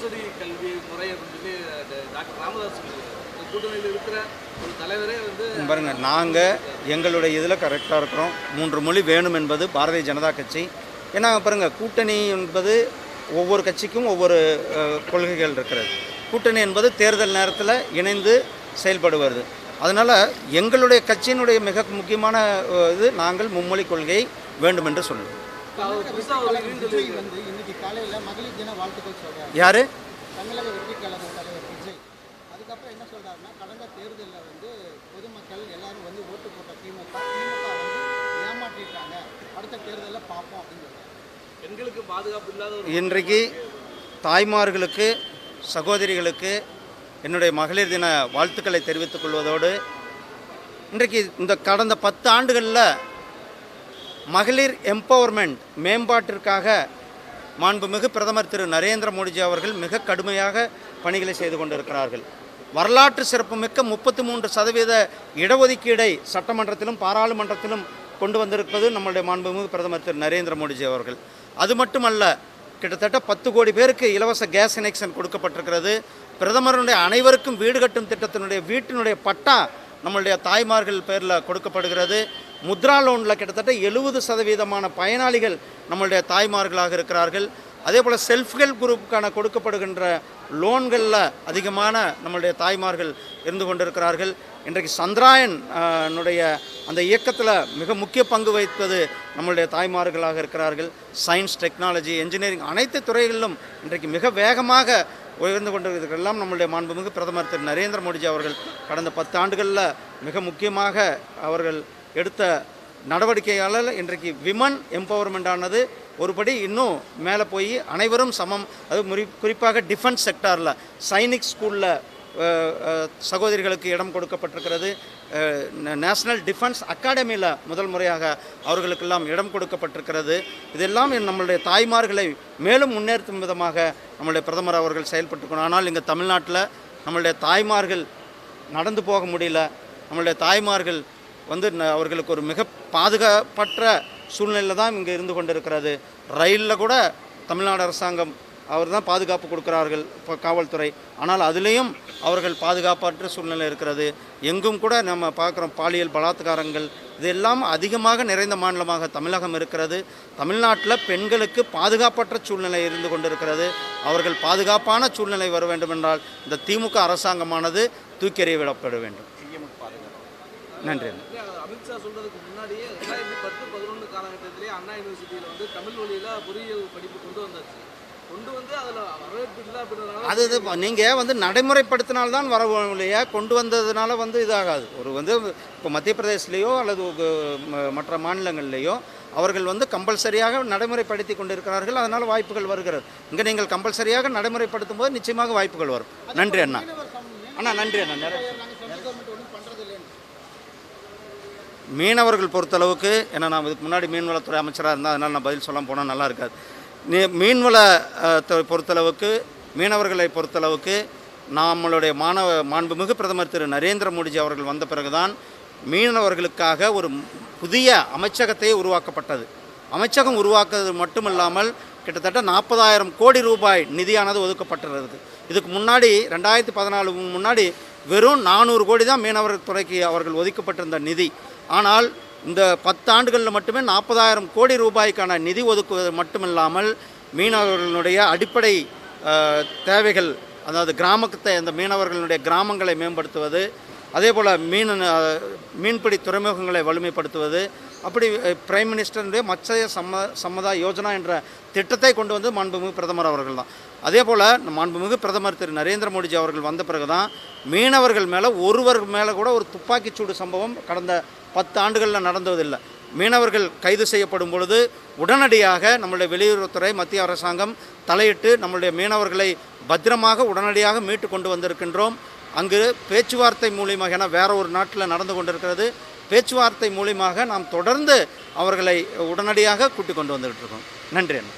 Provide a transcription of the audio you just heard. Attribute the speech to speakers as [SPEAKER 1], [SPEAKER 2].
[SPEAKER 1] மோசடி கல்வி முறை அப்படின்னு சொல்லி டாக்டர் ராமதாஸ் கூட்டணியில் இருக்கிற ஒரு தலைவரே வந்து
[SPEAKER 2] பாருங்க நாங்கள் எங்களுடைய இதில் கரெக்டாக இருக்கிறோம். மூன்று மொழி வேணும் என்பது பாரதிய ஜனதா கட்சி. ஏன்னா பாருங்க கூட்டணி என்பது ஒவ்வொரு கட்சிக்கும் ஒவ்வொரு கொள்கைகள் இருக்கிறது. கூட்டணி என்பது தேர்தல் நேரத்தில் இணைந்து செயல்படுவது அதனால் எங்களுடைய கட்சியினுடைய மிக முக்கியமான இது நாங்கள் மும்மொழி கொள்கையை வேண்டும் என்று சொல்லுவோம்.
[SPEAKER 3] இன்னைக்கு காலையில மகளிர் தின வாழ்த்துக்கள் சொல்றாரு.
[SPEAKER 2] யார்?
[SPEAKER 3] தமிழக வெற்றி கழக தலைவர் விஜய். அதுக்கப்புறம் என்ன சொல்றாருன்னா கடந்த தேர்தலில் வந்து பொதுமக்கள் எல்லாரும் வந்து ஓட்டு போட்ட திமுக திமுக வந்து ஏமாற்றிட்டாங்க. அடுத்த தேர்தலில் பார்ப்போம் அப்படின்னு
[SPEAKER 1] பெண்களுக்கு பாதுகாப்பு இல்லாத
[SPEAKER 2] இன்றைக்கு தாய்மார்களுக்கு சகோதரிகளுக்கு என்னுடைய மகளிர் தின வாழ்த்துக்களை தெரிவித்துக் கொள்வதோடு இன்றைக்கு இந்த கடந்த பத்து ஆண்டுகளில் மகளிர் எம்பவர்மெண்ட் மேம்பாட்டிற்காக மாண்புமிகு பிரதமர் திரு நரேந்திர மோடிஜி அவர்கள் மிக கடுமையாக பணிகளை செய்து கொண்டிருக்கிறார்கள். வரலாற்று சிறப்புமிக்க முப்பத்தி மூன்று சதவீத இடஒதுக்கீடை சட்டமன்றத்திலும் பாராளுமன்றத்திலும் கொண்டு வந்திருப்பது நம்மளுடைய மாண்புமிகு பிரதமர் திரு நரேந்திர மோடிஜி அவர்கள். அது மட்டுமல்ல கிட்டத்தட்ட பத்து கோடி பேருக்கு இலவச கேஸ் கனெக்ஷன் கொடுக்கப்பட்டிருக்கிறது. பிரதமருடைய அனைவருக்கும் வீடு கட்டும் திட்டத்தினுடைய வீட்டினுடைய பட்டா நம்மளுடைய தாய்மார்கள் பேரில் கொடுக்கப்படுகிறது. முத்ரா லோனில் கிட்டத்தட்ட எழுபது சதவீதமான பயனாளிகள் நம்மளுடைய தாய்மார்களாக இருக்கிறார்கள். அதே போல் செல்ஃப் ஹெல்ப் குரூப்புக்கான கொடுக்கப்படுகின்ற லோன்களில் அதிகமான நம்மளுடைய தாய்மார்கள் இருந்து கொண்டிருக்கிறார்கள். இன்றைக்கு சந்திராயன் ஆஹ், அந்த இயக்கத்தில் மிக முக்கிய பங்கு வகிப்பது நம்மளுடைய தாய்மார்களாக இருக்கிறார்கள். சயின்ஸ் டெக்னாலஜி என்ஜினியரிங் அனைத்து துறைகளிலும் இன்றைக்கு மிக வேகமாக உயர்ந்து கொண்டிருக்கிறதெல்லாம் நம்மளுடைய மாண்புமிகு பிரதமர் திரு. நரேந்திர மோடிஜி அவர்கள் கடந்த பத்து ஆண்டுகளில் மிக முக்கியமாக அவர்கள் எடுத்த நடவடிக்கையால் இன்றைக்கு விமன் எம்பவர்மெண்ட் ஆனது ஒருபடி இன்னும் மேலே போய் அனைவரும் சமம். அது முறி குறிப்பாக டிஃபென்ஸ் செக்டாரில் சைனிக் ஸ்கூலில் சகோதரிகளுக்கு இடம் கொடுக்கப்பட்டிருக்கிறது. நேஷனல் டிஃபென்ஸ் அகாடமியில் முதல் முறையாக அவர்களுக்கெல்லாம் இடம் கொடுக்கப்பட்டிருக்கிறது. இதெல்லாம் நம்மளுடைய தாய்மார்களை மேலும் முன்னேற்றும் விதமாக நம்மளுடைய பிரதமர் அவர்கள் செயல்பட்டுக்கணும் ஆனால் இங்கே தமிழ்நாட்டில் நம்மளுடைய தாய்மார்கள் நடந்து போக முடியல. நம்மளுடைய தாய்மார்கள் வந்து அவர்களுக்கு ஒரு மிக பாதுகாப்பற்ற சூழ்நிலையில் தான் இங்கே இருந்து கொண்டிருக்கிறது. ரயிலில் கூட தமிழ்நாடு அரசாங்கம் அவர் தான் பாதுகாப்பு கொடுக்கிறார்கள் இப்போ காவல்துறை. ஆனால் அதுலேயும் அவர்கள் பாதுகாப்பற்ற சூழ்நிலை இருக்கிறது. எங்கும் கூட நம்ம பார்க்குறோம் பாலியல் பலாத்காரங்கள். இதெல்லாம் அதிகமாக நிறைந்த மாநிலமாக தமிழகம் இருக்கிறது. தமிழ்நாட்டில் பெண்களுக்கு பாதுகாப்பற்ற சூழ்நிலை இருந்து கொண்டிருக்கிறது. அவர்கள் பாதுகாப்பான சூழ்நிலை வர வேண்டும் என்றால் இந்த திமுக அரசாங்கமானது தூக்கி எறியவிடப்பட வேண்டும். நன்றி.
[SPEAKER 1] அமித்ஷா சொல்றதுக்கு முன்னாடியே ரெண்டாயிரத்தி பத்து பதினொன்று காலகட்டத்திலேயே அண்ணா யூனிவர்சிட்டியில் வந்து தமிழ் வழியில் பொறியியல் படிப்பு கொண்டு வந்தாச்சு. கொண்டு வந்து அதில் வரவேற்பு இல்லை அப்படின்றதுனால
[SPEAKER 2] அது இது நீங்கள் வந்து நடைமுறைப்படுத்தினால்தான் வர இல்லையா கொண்டு வந்ததுனால வந்து இதாகாது. ஒரு வந்து இப்போ மத்திய பிரதேசலேயோ அல்லது மற்ற மாநிலங்கள்லேயோ அவர்கள் வந்து கம்பல்சரியாக நடைமுறைப்படுத்தி கொண்டிருக்கிறார்கள். அதனால் வாய்ப்புகள் வருகிறது. இங்கே நீங்கள் கம்பல்சரியாக நடைமுறைப்படுத்தும் போது நிச்சயமாக வாய்ப்புகள் வரும். நன்றி அண்ணா. அண்ணா நன்றி அண்ணா. நிறைய மீனவர்கள் பொறுத்தளவுக்கு ஏன்னா நான் இதுக்கு முன்னாடி மீன்வளத்துறை அமைச்சராக இருந்தால் அதனால் நான் பதில் சொல்ல போனால் நல்லா இருக்காது. நீ மீன்வள பொறுத்தளவுக்கு மீனவர்களை பொறுத்தளவுக்கு நம்மளுடைய மாணவ மாண்புமிகு பிரதமர் திரு நரேந்திர மோடிஜி அவர்கள் வந்த பிறகுதான் மீனவர்களுக்காக ஒரு புதிய அமைச்சகத்தை உருவாக்கப்பட்டது. அமைச்சகம் உருவாக்குறது மட்டுமில்லாமல் கிட்டத்தட்ட நாற்பதாயிரம் கோடி ரூபாய் நிதியானது ஒதுக்கப்பட்டிருந்தது. இதுக்கு முன்னாடி ரெண்டாயிரத்தி பதினாலு முன்னாடி வெறும் நானூறு கோடி தான் மீனவர் துறைக்கு அவர்கள் ஒதுக்கப்பட்டிருந்த நிதி. ஆனால் இந்த பத்தாண்டுகளில் மட்டுமே நாற்பதாயிரம் கோடி ரூபாய்க்கான நிதி ஒதுக்குவது மட்டுமில்லாமல் மீனவர்களுடைய அடிப்படை தேவைகள் அதாவது கிராமத்தை அந்த மீனவர்களுடைய கிராமங்களை மேம்படுத்துவது அதே போல் மீன் மீன்பிடி துறைமுகங்களை வலிமைப்படுத்துவது அப்படி பிரைம் மினிஸ்டருடைய மச்சய சம்ம சம்மதா யோஜனா என்ற திட்டத்தை கொண்டு வந்து மாண்புமிகு பிரதமர் அவர்கள் தான் அதே போல் மாண்புமிகு பிரதமர் திரு. நரேந்திர மோடிஜி அவர்கள் வந்த பிறகு தான் மீனவர்கள் மேலே ஒருவர் மேலே கூட ஒரு துப்பாக்கிச்சூடு சம்பவம் கடந்த பத்து ஆண்டுகளில் நடந்ததில்லை. மீனவர்கள் கைது செய்யப்படும் பொழுது உடனடியாக நம்மளுடைய வெளியுறவுத்துறை மத்திய அரசாங்கம் தலையிட்டு நம்மளுடைய மீனவர்களை பத்திரமாக உடனடியாக மீட்டு கொண்டு வந்திருக்கின்றோம். அங்கு பேச்சுவார்த்தை மூலியமாக ஏன்னா வேற ஒரு நாட்டில் நடந்து கொண்டிருக்கிறது பேச்சுவார்த்தை மூலியமாக நாம் தொடர்ந்து அவர்களை உடனடியாக கூட்டிக் கொண்டு வந்துகிட்டு இருக்கோம். நன்றி அண்ணா.